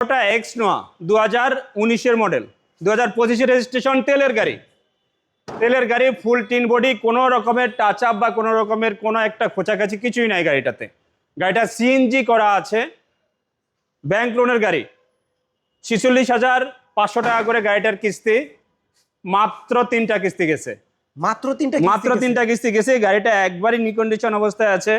ওটা এক্স নোয়া দু হাজার উনিশের মডেল দু হাজার পঁচিশে রেজিস্ট্রেশন তেলের গাড়ি। তেলের গাড়ি ফুল টিন বডি কোনো রকমের টাচ আপ বা কোনো রকমের কোনো একটা খোঁচাকাছি কিছুই নাই গাড়িটাতে। গাড়িটা সিএনজি করা আছে। ব্যাংক লোনের গাড়ি। ছিচল্লিশ হাজার পাঁচশো টাকা করে গাড়িটার কিস্তি মাত্র তিনটা কিস্তি গেছে। মাত্র তিনটা মাত্র তিনটা কিস্তি গেছে। গাড়িটা একবারই নিকন্ডিশন অবস্থায় আছে।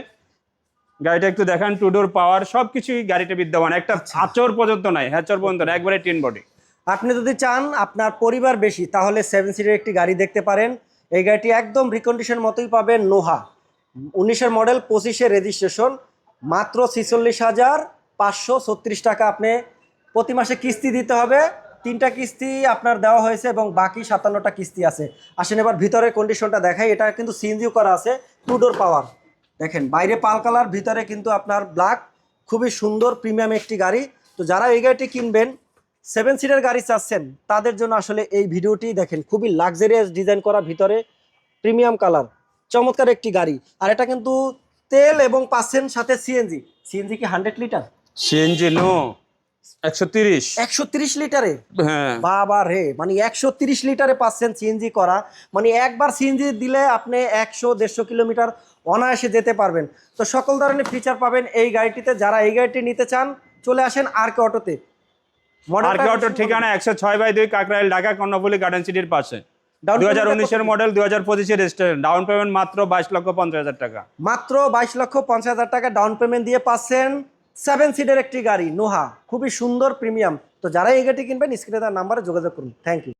গাড়িটা একটু দেখান টুডোর পাওয়ার সবকিছুই গাড়িটা বিদ্যমান। একটা আচ্ছা। আচর পর্যন্ত নাই হ্যাচর পর্যন্ত না একবারে টিন বডি। আপনি যদি চান আপনার পরিবার বেশি তাহলে সেভেন সিটের একটি গাড়ি দেখতে পারেন। এই গাড়িটি একদম রিকন্ডিশন মতোই পাবেন নোহা। উনিশের মডেল পঁচিশের রেজিস্ট্রেশন মাত্র ছিচল্লিশ হাজার পাঁচশো ছত্রিশ টাকা আপনি প্রতি মাসে কিস্তি দিতে হবে। তিনটা কিস্তি আপনার দেওয়া হয়েছে এবং বাকি সাতান্নটা কিস্তি আছে। আসেন এবার ভিতরের কন্ডিশনটা দেখাই এটা কিন্তু সিএনজিও করা আছে টু ডোর পাওয়ার। দেখেন, বাইরে পাল কালার, ভিতরে কিন্তু আপনার ব্ল্যাক খুবই সুন্দর প্রিমিয়াম একটি গাড়ি। তো যারা এই গাড়িটি কিনবেন সেভেন সিটার গাড়ি চাচ্ছেন, তাদের জন্য আসলে এই ভিডিওটি দেখেন, খুবই লাক্সারিয়াস ডিজাইন করা ভিতরে প্রিমিয়াম কালার, চমৎকার একটি গাড়ি। আর এটা কিন্তু তেল এবং পাচ্ছেন সাথে সিএনজি সিএনজি কি হান্ড্রেড লিটার সিএনজি নো একশো তিরিশ। একশো তিরিশ লিটারে? হ্যাঁ। বাবা রে মানে লিটারে পাচ্ছেন সিএনজি করা মানে একবার সিএনজি দিলে আপনি একশো দেড়শো কিলোমিটার অনায়াসে যেতে পারবেন। তো সকল ধরনের ফিচার পাবেন এই গাড়িটিতে। যারা এই গাড়িটি নিতে চান চলে আসেন আর কে অটোতে। আর মডেলটা কে অটোর ঠিকানা একশো ছয় বাই কাকরাইল ঢাকা কর্ণফুলি গার্ডেন সিটির পাশে। কত? মডেল রেজিস্ট্রেশন ডাউন পেমেন্ট মাত্র বাইশ লক্ষ পঞ্চাশ হাজার টাকা। মাত্র বাইশ লক্ষ পঞ্চাশ হাজার টাকা ডাউন পেমেন্ট দিয়ে পাচ্ছেন। সেভেন সিটের একটি গাড়ি, নোহা। খুবই সুন্দর প্রিমিয়াম। তো যারা এই গাড়িটি কিনবেন, স্ক্রিনে তার নাম্বারে যোগাযোগ করুন। Thank you